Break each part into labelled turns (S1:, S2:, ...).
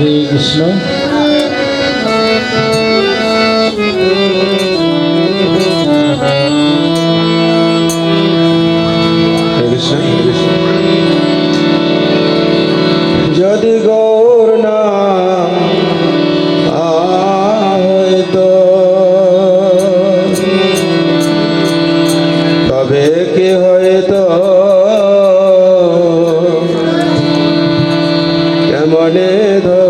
S1: হরে কৃষ্ণ।
S2: যদি গৌর নাম হয়তো তবে কি হয়তো কেমনে ধরে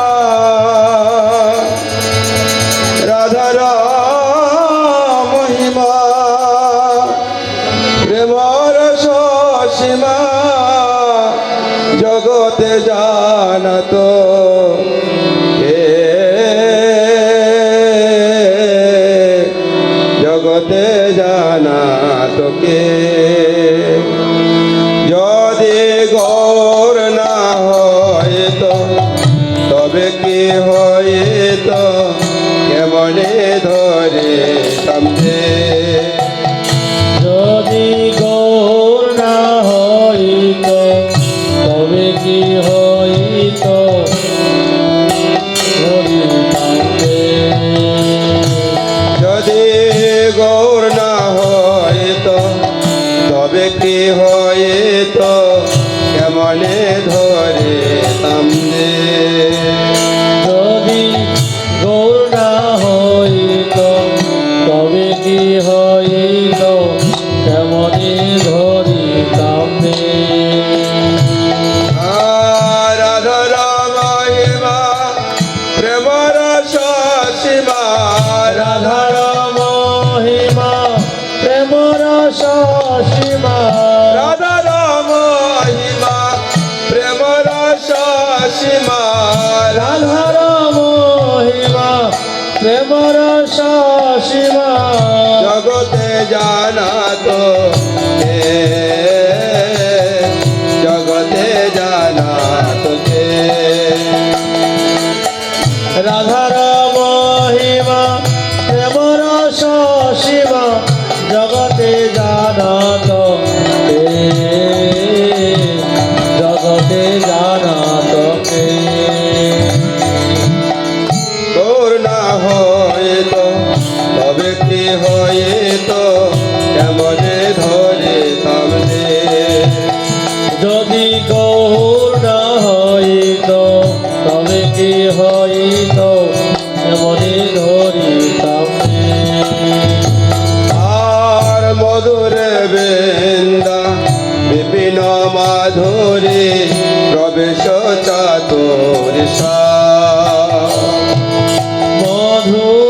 S2: হইত কেমনে ধরে সামনে
S1: যদি গৌর না হইত, তবে কি হইত।
S2: যদি গৌর না হইত, তবে কি হইত? কেমনে ধরে জানা তো জগতে জানা তো
S1: রাধার মহিমা প্রেমর সীমা জগতে জানাত কে
S2: বিপিন মাধুরী প্রবেশ চাতুর
S1: মধুর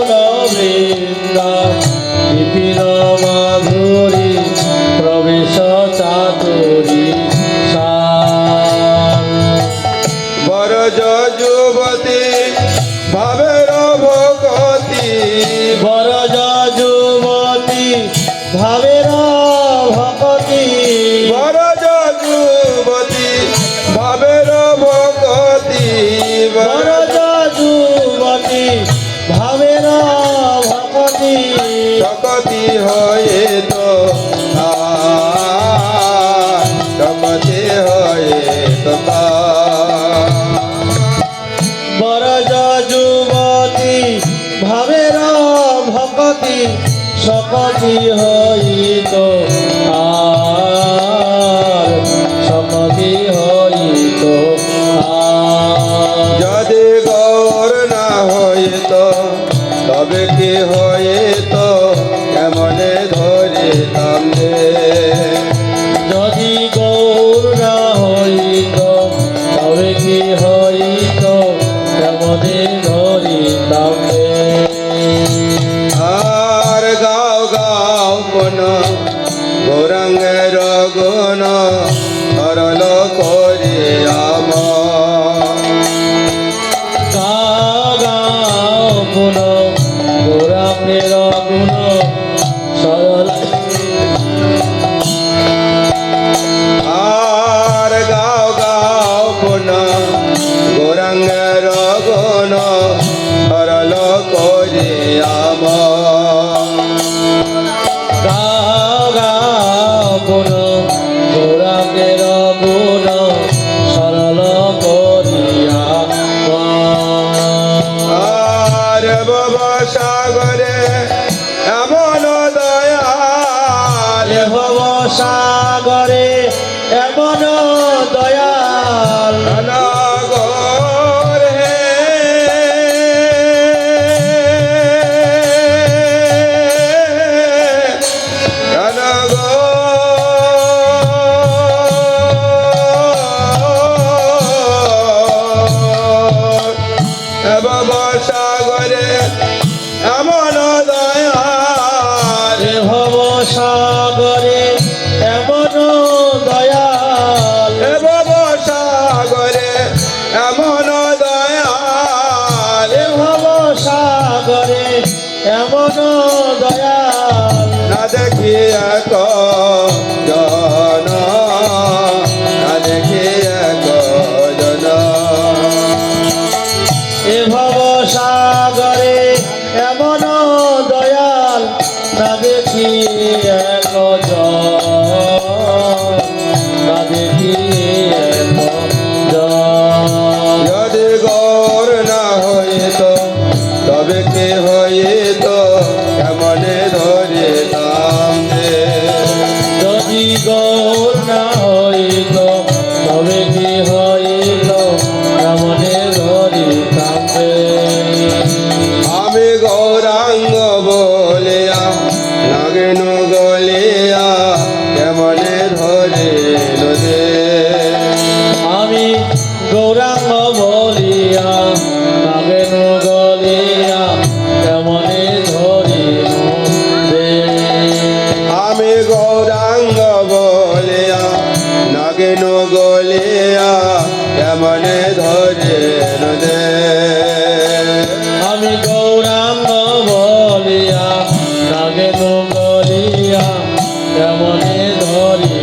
S2: যদি গৌর না তো তবে কি তো কেমনে ধরে তামে
S1: যদি গৌর না হইত, তবে কি হইত? কেমনে ধরিতামে
S2: গুণ
S1: গোরা প্রের গুণ সরলা
S2: আর গাও গাও গুণ গোরাঙ্গের গুণ সরল করে আমার সাগরে આ মনে ধরে
S1: রে
S2: আমি গৌরাঙ্গ বলিয়া,
S1: রাগে তো বলিয়া কেমনে ধরি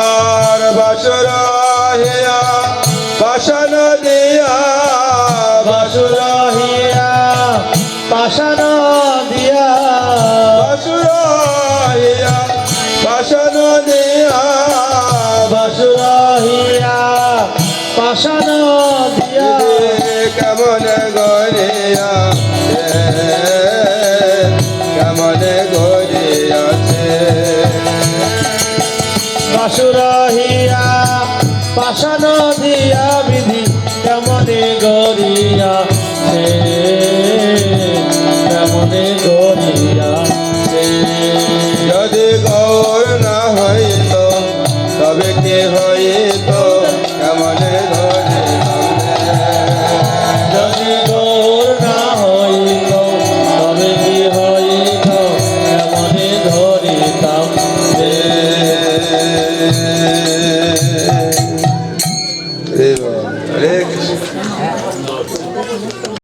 S2: আর বাসরা হেয়া বাসনা বাসনা দিয়া। কেমন গড়িয়া কেমন গড়িয়াছে
S1: বাসুরহিয়া বাসনা দিয়া বিধি কেমন গড়িয়া